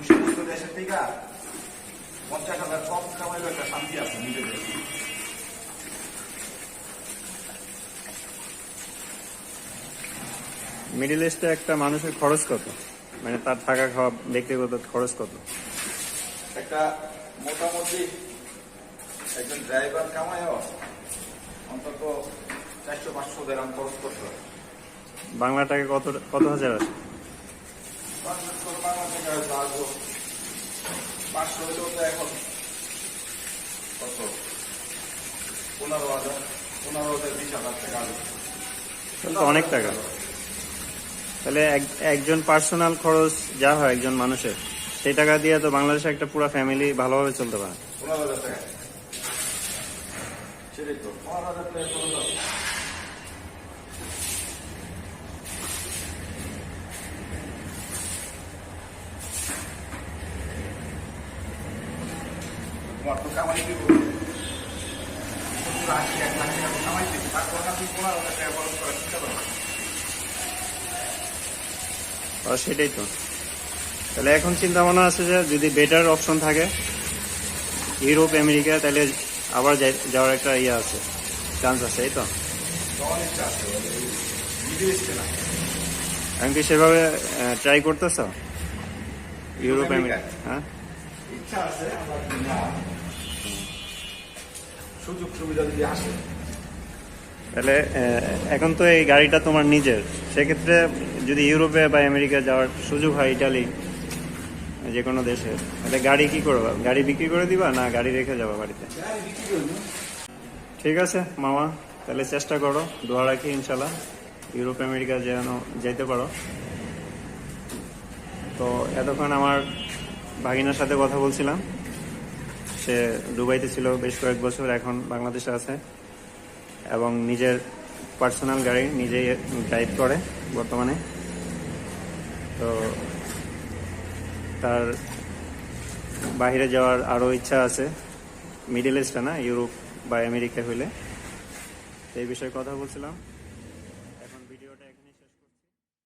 দেশের থেকে পঞ্চাশ হাজার কম কামাইলে একটা শান্তি আছে নিজেদের। মিডিল ইস্টে একটা মানুষের খরচ কত? মানে তার থাকা খাওয়া ব্যক্তিগত খরচ কত? একটা মোটামুটি একজন ড্রাইভার কামায়ও অন্তত চারশো পাঁচশো দেরাম খরচ করতে হবে বাংলা টাকা কত কত হাজার আছে পাঁচশো হলেও এখন। কত? পনেরো হাজার। পনেরো হাজার বিশ হাজার টাকা। আসবে অনেক টাকা। তাহলে একজন পার্সোনাল খরচ যা হয় একজন মানুষের সেই টাকা দিয়ে তো বাংলাদেশে একটা পুরো ফ্যামিলি ভালোভাবে চলতে পারে। পনেরো হাজার টাকা। সেটাই তো। পনেরো হাজার টাকা সেটাই তো। তাহলে এখন চিন্তা ভাবনা আছে যে যদি বেটার অপশন থাকে, ইউরোপ, আমেরিকা, তাহলে আবার যাওয়ার একটা ইয়ে আছে চান্স আছে এই তো? এখন কি সেভাবে ট্রাই করতেছ? ইউরোপ? আমেরিকা হ্যাঁ? ইচ্ছা আছে আমরা সুযোগ সুবিধা যদি আসে। তাহলে এখন তো এই গাড়িটা তোমার নিজের। সেক্ষেত্রে যদি ইউরোপে বা আমেরিকা যাওয়ার সুযোগ হয় ইটালি যে কোনো দেশে তাহলে গাড়ি কি করবা? গাড়ি বিক্রি করে দিবা না গাড়ি রেখে যাবা বাড়িতে? ঠিক আছে মামা তাহলে চেষ্টা করো দোয়া রাখি ইনশাল্লাহ ইউরোপ আমেরিকা যেন যেতে পারো। তো এতক্ষণ আমার ভাগিনার সাথে কথা বলছিলাম। সে দুবাইতে ছিল বেশ কয়েক বছর, এখন বাংলাদেশে আছে। এবং নিজের পার্সোনাল গাড়ি নিজেই ড্রাইভ করে বর্তমানে। তো তার বাইরে যাওয়ার আরও ইচ্ছা আছে। মিডিল ইস্টে না, ইউরোপ বা আমেরিকা হইলে। এই বিষয়ে কথা বলছিলাম।